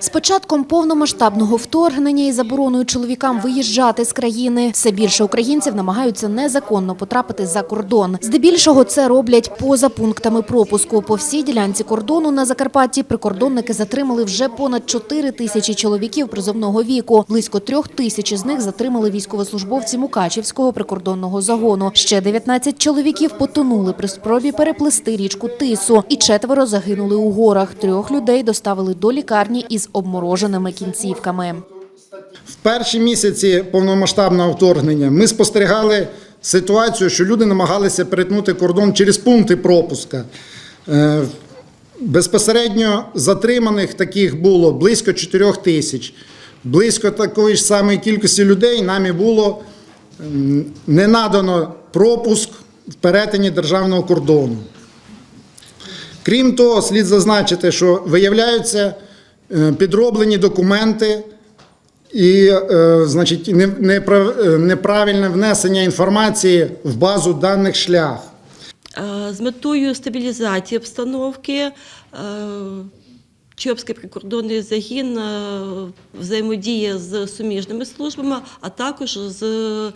З початком повномасштабного вторгнення і забороною чоловікам виїжджати з країни, все більше українців намагаються незаконно потрапити за кордон. Здебільшого це роблять поза пунктами пропуску. По всій ділянці кордону на Закарпатті прикордонники затримали вже понад 4 тисячі чоловіків призовного віку. Близько трьох тисяч з них затримали військовослужбовці Мукачівського прикордонного загону. Ще 19 чоловіків потонули при спробі переплисти річку Тису, і четверо загинули у горах. Трьох людей доставили до лікарні із обмороженими кінцівками. В перші місяці повномасштабного вторгнення ми спостерігали ситуацію, що люди намагалися перетнути кордон через пункти пропуска. Е, Безпосередньо затриманих таких було близько 4 тисяч. Близько такої ж самої кількості людей нами було не надано пропуск в перетині державного кордону. Крім того, слід зазначити, що виявляються підроблені документи і, е, значить, е, неправильне внесення інформації в базу даних шлях. Е, З метою стабілізації обстановки е, Чопський прикордонний загін е, взаємодіє з суміжними службами, а також з е,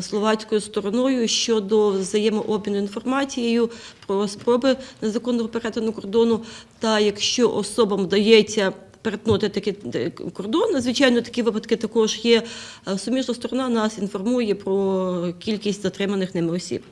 словацькою стороною щодо взаємообміну інформацією про спроби незаконного перетину кордону. Та якщо особам вдається перетнути такий е, кордон, звичайно, такі випадки також є. е, Суміжна сторона нас інформує про кількість затриманих ними осіб.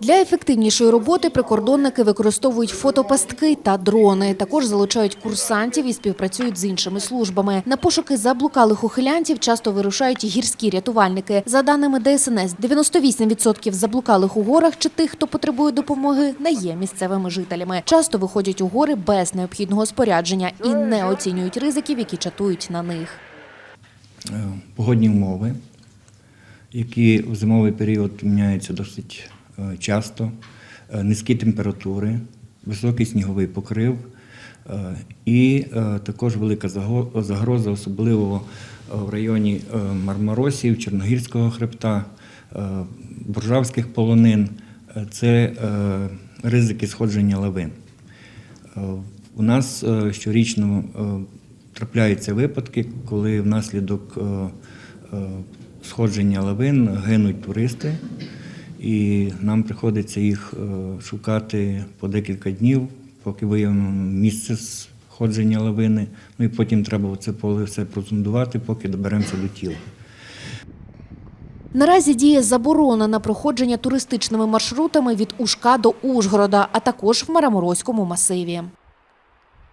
Для ефективнішої роботи прикордонники використовують фотопастки та дрони. Також залучають курсантів і співпрацюють з іншими службами. На пошуки заблукалих ухилянтів часто вирушають гірські рятувальники. За даними ДСНС, 98% заблукалих у горах чи тих, хто потребує допомоги, не є місцевими жителями. Часто виходять у гори без необхідного спорядження і не оцінюють ризиків, які чатують на них. е, погодні умови, які в зимовий період міняються досить часто, е, низькі температури, високий сніговий покрив е, і е, також велика загроза, особливо е, в районі е, Мармаросів, Чорногірського хребта, е, Буржавських полонин. Е, Це е, ризики сходження лавин. Е, У нас е, щорічно е, трапляються випадки, коли внаслідок е, е, сходження лавин гинуть туристи, і нам приходиться їх е, шукати по декілька днів, поки виявимо місце сходження лавини. Ну і потім треба це поле все прозондувати, поки доберемося до тіла. Наразі діє заборона на проходження туристичними маршрутами від Ужка до Ужгорода, а також в Мараморозькому масиві.